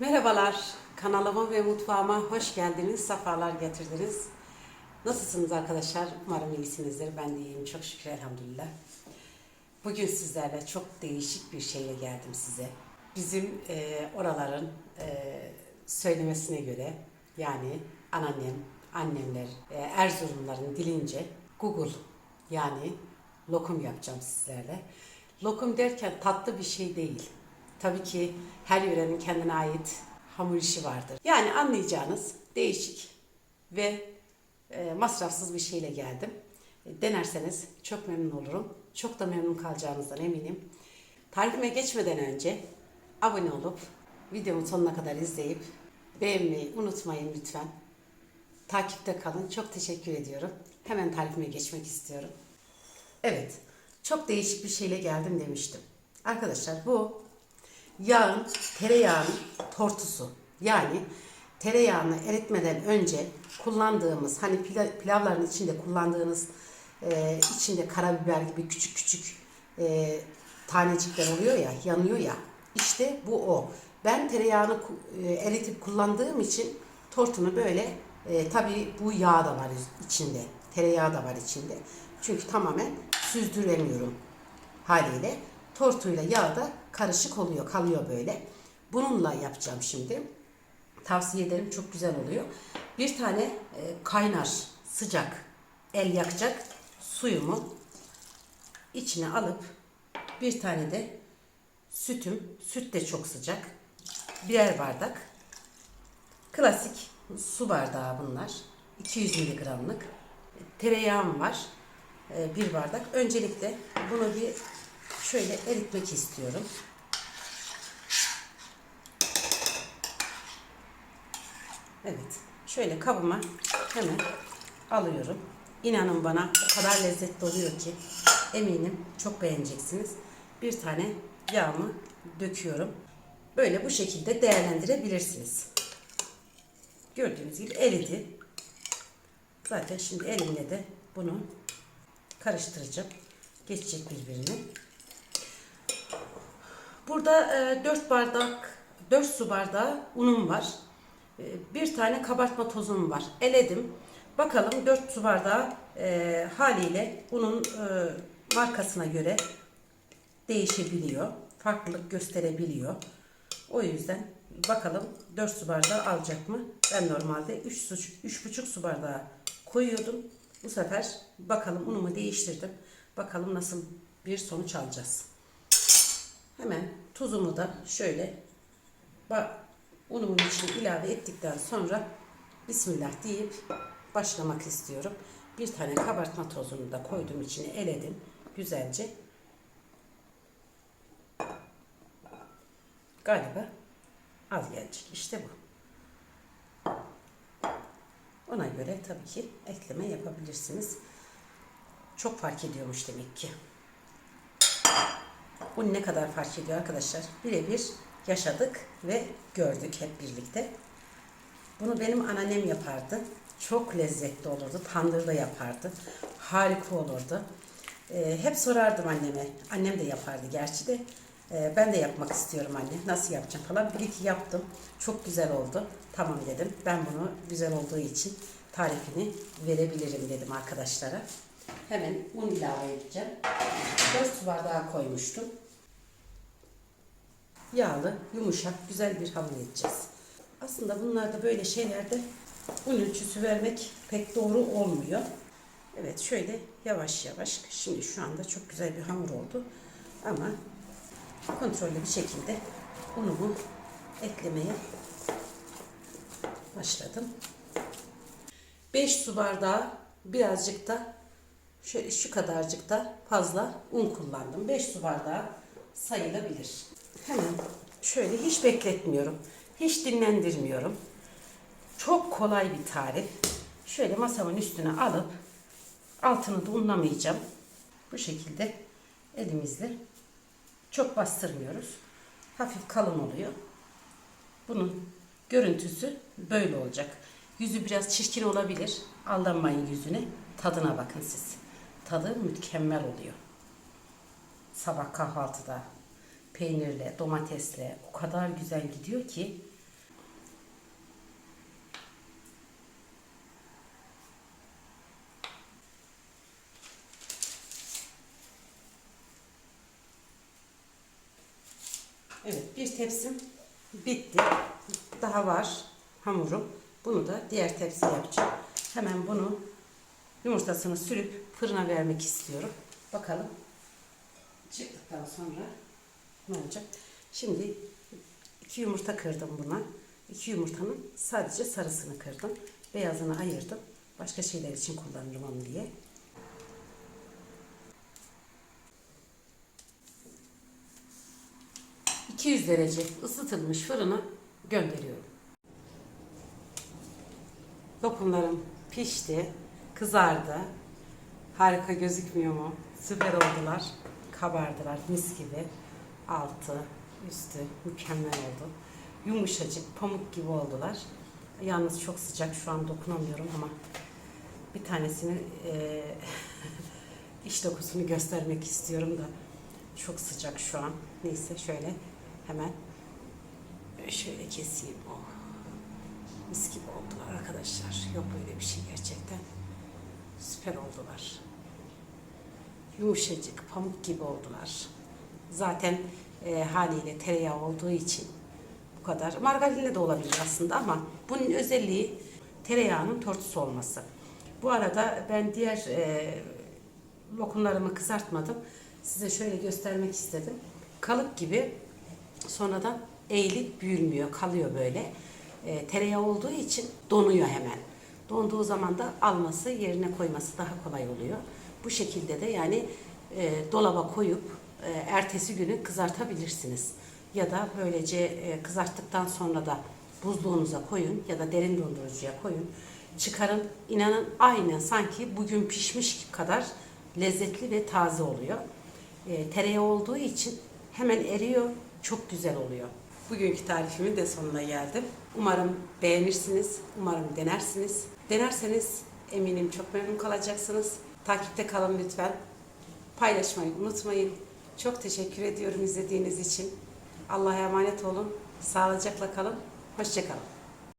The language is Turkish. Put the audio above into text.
Merhabalar, kanalıma ve mutfağıma hoş geldiniz, sefalar getirdiniz. Nasılsınız arkadaşlar? Umarım iyisinizdir. Ben de iyiyim, çok şükür elhamdülillah. Bugün sizlerle çok değişik bir şeyle geldim size. Bizim e, oraların e, söylemesine göre, yani anneannem, annemler, e, Erzurumların dilince Google yani lokum yapacağım sizlerle. Lokum derken tatlı bir şey değil. Tabii ki her yörenin kendine ait hamur işi vardır. Yani anlayacağınız değişik ve e, masrafsız bir şeyle geldim. E, denerseniz çok memnun olurum. Çok da memnun kalacağınızdan eminim. Tarifime geçmeden önce abone olup videomu sonuna kadar izleyip beğenmeyi unutmayın lütfen. Takipte kalın. Çok teşekkür ediyorum. Hemen tarifime geçmek istiyorum. Evet, çok değişik bir şeyle geldim demiştim. Arkadaşlar bu yağın, tereyağının tortusu. Yani tereyağını eritmeden önce kullandığımız, hani pila- pilavların içinde kullandığınız e, içinde karabiber gibi küçük küçük e, tanecikler oluyor ya, yanıyor ya. İşte bu o. Ben tereyağını e, eritip kullandığım için tortunu böyle, e, tabii bu yağ da var içinde, tereyağı da var içinde. Çünkü tamamen süzdüremiyorum haliyle. Tortuyla yağ da karışık oluyor, kalıyor böyle. Bununla yapacağım şimdi. Tavsiye ederim, çok güzel oluyor. Bir tane e, kaynar, sıcak, el yakacak suyumu içine alıp bir tane de sütüm, süt de çok sıcak. Birer bardak. Klasik su bardağı bunlar. 200 miligramlık. Tereyağım var. e, Bir bardak. Öncelikle bunu bir şöyle eritmek istiyorum. Evet. Şöyle kabıma hemen alıyorum. İnanın bana o kadar lezzetli oluyor ki eminim çok beğeneceksiniz. Bir tane yağımı döküyorum. Böyle bu şekilde değerlendirebilirsiniz. Gördüğünüz gibi eridi. Zaten şimdi elimle de bunu karıştıracağım. Geçecek birbirine. Burada e, 4 bardak, 4 su bardağı unum var. E, bir tane kabartma tozum var. Eledim. Bakalım 4 su bardağı e, haliyle unun e, markasına göre değişebiliyor. Farklılık gösterebiliyor. O yüzden bakalım 4 su bardağı alacak mı? Ben normalde 3 su, 3,5 su bardağı koyuyordum. Bu sefer bakalım unumu değiştirdim. Bakalım nasıl bir sonuç alacağız. Hemen tuzumu da şöyle unumun içine ilave ettikten sonra Bismillah deyip başlamak istiyorum. Bir tane kabartma tozunu da koydum içine eledim güzelce. Galiba az gelecek. İşte bu. Ona göre tabii ki ekleme yapabilirsiniz. Çok fark ediyormuş demek ki. Bu ne kadar fark ediyor arkadaşlar? Birebir yaşadık ve gördük hep birlikte. Bunu benim anneannem yapardı. Çok lezzetli olurdu. Tandırda yapardı. Harika olurdu. Ee, hep sorardım anneme. Annem de yapardı gerçi de. Ee, ben de yapmak istiyorum anne. Nasıl yapacağım falan. Bir iki yaptım. Çok güzel oldu. Tamam dedim. Ben bunu güzel olduğu için tarifini verebilirim dedim arkadaşlara. Hemen un ilave edeceğim. 4 su bardağı koymuştum. Yağlı, yumuşak, güzel bir hamur edeceğiz. Aslında bunlarda böyle şeylerde un ölçüsü vermek pek doğru olmuyor. Evet şöyle yavaş yavaş. Şimdi şu anda çok güzel bir hamur oldu. Ama kontrollü bir şekilde unumu eklemeye başladım. 5 su bardağı birazcık da şöyle şu kadarcık da fazla un kullandım. 5 su bardağı sayılabilir. Hemen şöyle hiç bekletmiyorum. Hiç dinlendirmiyorum. Çok kolay bir tarif. Şöyle masamın üstüne alıp altını da unlamayacağım. Bu şekilde elimizle çok bastırmıyoruz. Hafif kalın oluyor. Bunun görüntüsü böyle olacak. Yüzü biraz çirkin olabilir. Aldanmayın yüzüne. Tadına bakın siz. Tadı mükemmel oluyor. Sabah kahvaltıda peynirle, domatesle o kadar güzel gidiyor ki Evet, bir tepsim bitti. Daha var hamurum. Bunu da diğer tepsi yapacağım. Hemen bunu yumurtasını sürüp fırına vermek istiyorum. Bakalım çıktıktan sonra ne? Şimdi iki yumurta kırdım buna. İki yumurtanın sadece sarısını kırdım. Beyazını ayırdım. Başka şeyler için kullanırım onu diye. 200 derece ısıtılmış fırına gönderiyorum. Lokumlarım pişti, kızardı. Harika gözükmüyor mu? Süper oldular. Kabardılar mis gibi. Altı, üstü mükemmel oldu. Yumuşacık, pamuk gibi oldular. Yalnız çok sıcak şu an dokunamıyorum ama bir tanesini eee iç dokusunu göstermek istiyorum da çok sıcak şu an. Neyse şöyle hemen şöyle keseyim. Oh. Mis gibi oldular arkadaşlar. Yok böyle bir şey gerçekten. Süper oldular. Yumuşacık, pamuk gibi oldular. Zaten e, haliyle tereyağı olduğu için bu kadar. Margarinle de olabilir aslında ama bunun özelliği tereyağının tortusu olması. Bu arada ben diğer e, lokumlarımı kızartmadım. Size şöyle göstermek istedim. Kalıp gibi sonradan eğilip büyülmüyor, kalıyor böyle. E, tereyağı olduğu için donuyor hemen. Donduğu zaman da alması, yerine koyması daha kolay oluyor. Bu şekilde de yani e, dolaba koyup e, ertesi günü kızartabilirsiniz. Ya da böylece e, kızarttıktan sonra da buzluğunuza koyun ya da derin dondurucuya koyun. Çıkarın. İnanın aynı sanki bugün pişmiş kadar lezzetli ve taze oluyor. E, tereyağı olduğu için hemen eriyor. Çok güzel oluyor. Bugünkü tarifimin de sonuna geldim. Umarım beğenirsiniz. Umarım denersiniz. Denerseniz eminim çok memnun kalacaksınız. Takipte kalın lütfen. Paylaşmayı unutmayın. Çok teşekkür ediyorum izlediğiniz için. Allah'a emanet olun. Sağlıcakla kalın. Hoşçakalın.